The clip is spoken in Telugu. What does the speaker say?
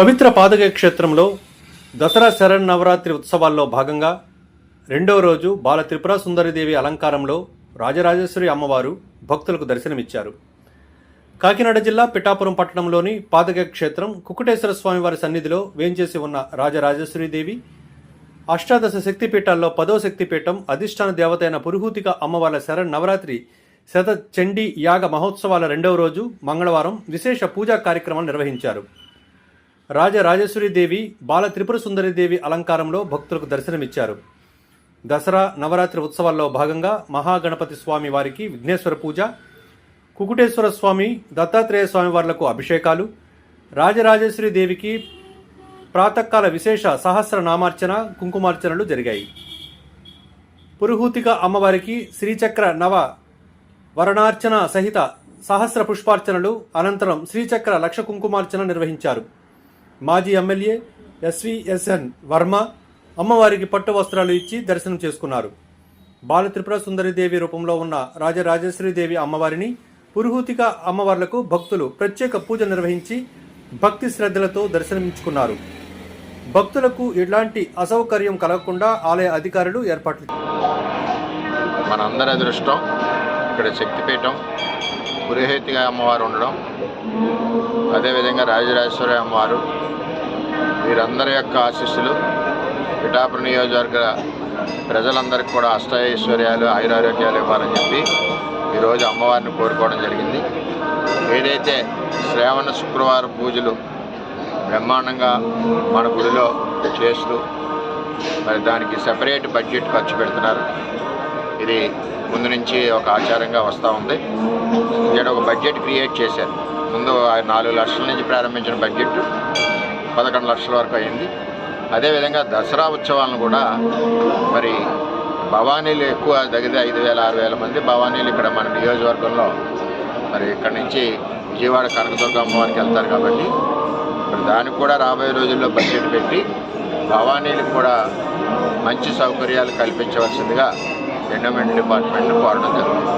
పవిత్ర పాదక క్షేత్రంలో దసరా శరణ్ నవరాత్రి ఉత్సవాల్లో భాగంగా రెండవ రోజు బాల త్రిపుర సుందరిదేవి అలంకారంలో రాజరాజేశ్వరి అమ్మవారు భక్తులకు దర్శనమిచ్చారు. కాకినాడ జిల్లా పిఠాపురం పట్టణంలోని పాదక క్షేత్రం కుకుటేశ్వర స్వామివారి సన్నిధిలో వేంచేసి ఉన్న రాజరాజేశ్వరి దేవి అష్టాదశ శక్తిపీఠాల్లో పదో శక్తిపీఠం అధిష్టాన దేవత అయిన పురుహూతిక అమ్మవార్ల శరణ్ నవరాత్రి శత చండీ యాగ మహోత్సవాల రెండవ రోజు మంగళవారం విశేష పూజా కార్యక్రమాలు నిర్వహించారు. రాజరాజేశ్వరీదేవి బాల త్రిపుర సుందరి దేవి అలంకారంలో భక్తులకు దర్శనమిచ్చారు. దసరా నవరాత్రి ఉత్సవాల్లో భాగంగా మహాగణపతి స్వామి వారికి విఘ్నేశ్వర పూజ కుకుటేశ్వర స్వామి దత్తాత్రేయ స్వామి వార్లకు అభిషేకాలు రాజరాజేశ్వరి దేవికి ప్రాతకాల విశేష సహస్ర నామార్చన కుంకుమార్చనలు జరిగాయి. పురుహూతిక అమ్మవారికి శ్రీచక్ర నవ వరణార్చన సహిత సహస్ర పుష్పార్చనలు అనంతరం శ్రీచక్ర లక్ష కుంకుమార్చన నిర్వహించారు. మాజీ ఎమ్మెల్యే ఎస్విఎస్ఎన్ వర్మ అమ్మవారికి పట్టు వస్త్రాలు ఇచ్చి దర్శనం చేసుకున్నారు. బాలత్రిపుర సుందరిదేవి రూపంలో ఉన్న రాజరాజేశ్వరిదేవి అమ్మవారిని పురుహూతిక అమ్మవార్లకు భక్తులు ప్రత్యేక పూజ నిర్వహించి భక్తి శ్రద్ధలతో దర్శనమించుకున్నారు. భక్తులకు ఎలాంటి అసౌకర్యం కలగకుండా ఆలయ అధికారులు ఏర్పాట్లు మనందరి అదృష్టం ఇక్కడ శక్తిపీఠం పురోహితిగా అమ్మవారు ఉండడం అదేవిధంగా రాజరాజేశ్వరి అమ్మవారు వీరందరి యొక్క ఆశీస్సులు పిఠాపురం నియోజకవర్గ ప్రజలందరికీ కూడా అష్టైశ్వర్యాలు ఆయురారోగ్యాలు ఇవ్వాలని చెప్పి ఈరోజు అమ్మవారిని కోరుకోవడం జరిగింది. ఏదైతే శ్రావణ శుక్రవారం పూజలు బ్రహ్మాండంగా మన గుడిలో చేస్తూ మరి దానికి సెపరేట్ బడ్జెట్ ఖర్చు పెడుతున్నారు ఇది ముందు నుంచి ఒక ఆచారంగా వస్తూ ఉంది. ఇక్కడ ఒక బడ్జెట్ క్రియేట్ చేశారు. ముందు నాలుగు లక్షల నుంచి ప్రారంభించిన బడ్జెట్ పదకొండు లక్షల వరకు అయింది. అదేవిధంగా దసరా ఉత్సవాలను కూడా మరి భవానీలు ఎక్కువ దగ్గర ఐదు వేల ఆరు వేల మంది భవానీలు ఇక్కడ మన నియోజకవర్గంలో మరి ఇక్కడ నుంచి విజయవాడ కనకదుర్గ అమ్మవారికి వెళ్తారు కాబట్టి మరి దానికి కూడా రాబోయే రోజుల్లో బడ్జెట్ పెట్టి భవానీలకు కూడా మంచి సౌకర్యాలు కల్పించవలసిందిగా ఎండోమెంట్ డిపార్ట్మెంట్ వాడడం జరుగుతుంది.